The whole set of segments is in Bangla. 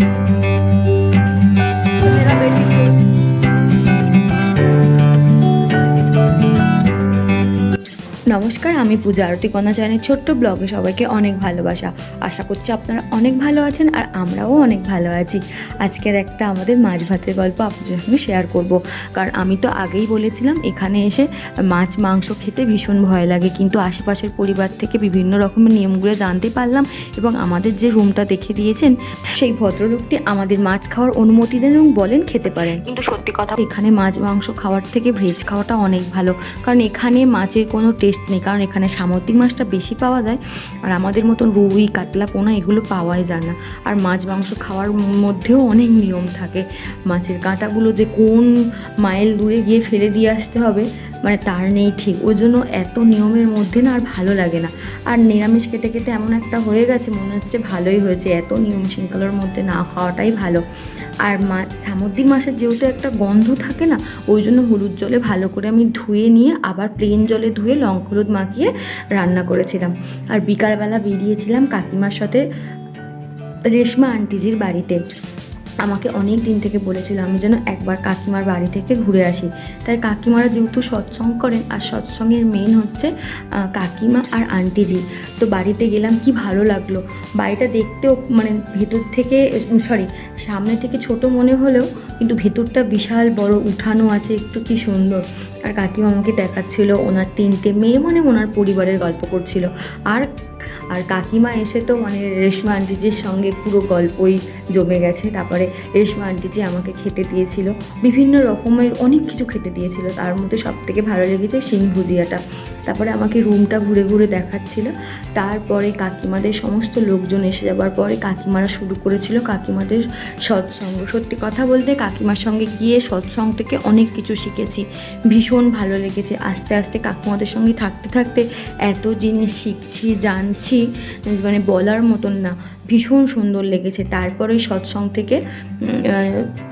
Thank you. নমস্কার, আমি পূজা আরতি কন্যা চ্যানেলের ছোট্ট ব্লগে সবাইকে অনেক ভালোবাসা। আশা করছি আপনারা অনেক ভালো আছেন আর আমরাও অনেক ভালো আছি। আজকের একটা আমাদের মাছ ভাতের গল্প আপনাদের সঙ্গে শেয়ার করব। কারণ আমি তো আগেই বলেছিলাম, এখানে এসে মাছ মাংস খেতে ভীষণ ভয় লাগে। কিন্তু আশেপাশের পরিবার থেকে বিভিন্ন রকমের নিয়মগুলো জানতে পারলাম এবং আমাদের যে রুমটা দেখে দিয়েছেন, সেই ভদ্রলোকটি আমাদের মাছ খাওয়ার অনুমতি দেন এবং বলেন খেতে পারেন। কিন্তু সত্যি কথা, এখানে মাছ মাংস খাওয়ার থেকে ভেজ খাওয়াটা অনেক ভালো। কারণ এখানে মাছের কোনো টেস্ট নেই, কারণ এখানে সামুদ্রিক মাছটা বেশি পাওয়া যায়। আর আমাদের মতন রুই, কাতলা, পোনা এগুলো পাওয়াই যায় না। আর মাছ মাংস খাওয়ার মধ্যেও অনেক নিয়ম থাকে। মাছের কাঁটাগুলো যে কোন মাইল দূরে গিয়ে ফেলে দিয়ে আসতে হবে মানে তার নেই ঠিক। ওই জন্য এত নিয়মের মধ্যে না আর ভালো লাগে না। আর নিরামিষ খেতে খেতে এমন একটা হয়ে গেছে, মনে হচ্ছে ভালোই হয়েছে। এত নিয়ম শৃঙ্খলার মধ্যে না খাওয়াটাই ভালো। আর মা সামুদ্রিক মাছের যেহেতু একটা গন্ধ থাকে না, ওই জন্য হলুদ জলে ভালো করে আমি ধুয়ে নিয়ে আবার প্লেন জলে ধুয়ে লঙ্কা হলুদ মাখিয়ে রান্না করেছিলাম। আর বিকালবেলা বেরিয়েছিলাম কাকিমার সাথে রেশমা আন্টিজির বাড়িতে। আমাকে অনেক দিন থেকে বলেছিল আমি যেন একবার কাকিমার বাড়ি থেকে ঘুরে আসি। তাই কাকিমারা যেহেতু সৎসঙ্গ করেন আর সৎসঙ্গের মেন হচ্ছে কাকিমা আর আন্টিজি তো বাড়িতে গেলাম, কি ভালো লাগল। বাড়িটা দেখতেও মানে ভেতর থেকে সরি সামনে থেকে ছোট মনে হলেও কিন্তু ভেতরটা বিশাল বড়, উঠানো আছে, একটু কি সুন্দর। আর কাকিমা আমাকে দেখাচ্ছিল, ওনার তিনটে মেয়ে মানে ওনার পরিবারের গল্প করছিল। আর আর কাকিমা এসে তো মানে রেশমা আন্টিজির সঙ্গে পুরো গল্পই জমে গেছে। তারপরে রেশমা আন্টিজি আমাকে খেতে দিয়েছিল। বিভিন্ন রকমের অনেক কিছু খেতে দিয়েছিল। তার মধ্যে সব থেকে ভালো লেগেছে শিং ভুজিয়াটা। তারপরে আমাকে রুমটা ঘুরে ঘুরে দেখাচ্ছিল। তারপরে কাকিমাদের সমস্ত লোকজন এসে যাবার পরে কাকিমারা শুরু করেছিল কাকিমাদের সৎসঙ্গ। সত্যি কথা বলতে কাকিমার সঙ্গে গিয়ে সৎসঙ্গ থেকে অনেক কিছু শিখেছি। ভীষণ ভালো লেগেছে। আস্তে আস্তে কাকিমাদের সঙ্গে থাকতে থাকতে এত জিনিস শিখছি, জানছি। মানে বলার মতন না। ভীষণ সুন্দর লেগেছে। তারপরে সৎসং থেকে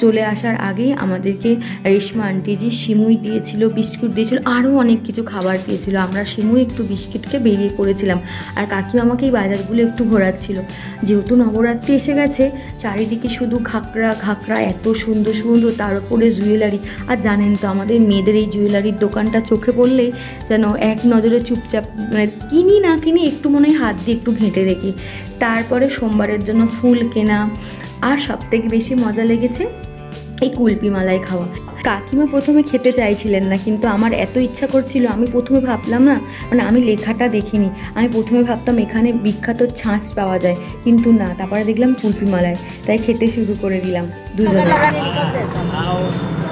চলে আসার আগেই আমাদেরকে রেশমা আন্টিজি সিমুই দিয়েছিল, বিস্কুট দিয়েছিল, আরও অনেক কিছু খাবার দিয়েছিল। আমরা সিমুই একটু বিস্কিটকে বেরিয়ে করেছিলাম আর কাকিমা আমাকে এই বাজারগুলো একটু ঘোরাচ্ছিল। যেহেতু নবরাত্রি এসে গেছে, চারিদিকে শুধু ঘাকরা ঘাকরা এত সুন্দর সুন্দর, তার উপরে জুয়েলারি। আর জানেন তো, আমাদের মেয়েদের এই জুয়েলারির দোকানটা চোখে পড়লেই যেন এক নজরে চুপচাপ মানে কিনি না কিনি একটু মনে হয় হাত দিয়ে একটু ঘেঁটে দেখি। তারপরে সোমবারের জন্য ফুল কেনা আর সবথেকে বেশি মজা লেগেছে এই কুলপি মালাই খাওয়া কাকিমা প্রথমে খেতে চাইছিলেন না কিন্তু আমার এত ইচ্ছা করছিল আমি প্রথমে ভাবলাম না মানে আমি লেখাটা দেখিনি আমি প্রথমে ভাবতাম এখানে বিখ্যাত ছাঁচ পাওয়া যায় কিন্তু না তারপরে দেখলাম কুলপি মালাই তাই খেতে শুরু করে দিলাম দুজনে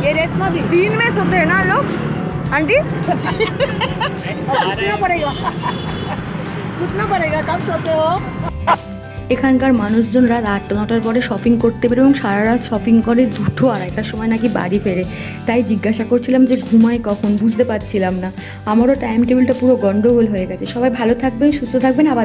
ये रेशमा भी दिन में सोते हैं ना लोग आंटी पूछना पड़ेगा पूछना पड़ेगा कब सोते हो এখানকার মানুষজন রাত আটটা নটার পরে শপিং করতে বেরো এবং সারা রাত শপিং করে দুটো আড়াইটার সময় নাকি বাড়ি ফেরে। তাই জিজ্ঞাসা করছিলাম যে ঘুমায় কখন? বুঝতে পারছিলাম না। আমারও টাইম টেবিলটা পুরো গণ্ডগোল হয়ে গেছে। সবাই ভালো থাকবেন, সুস্থ থাকবেন, আবার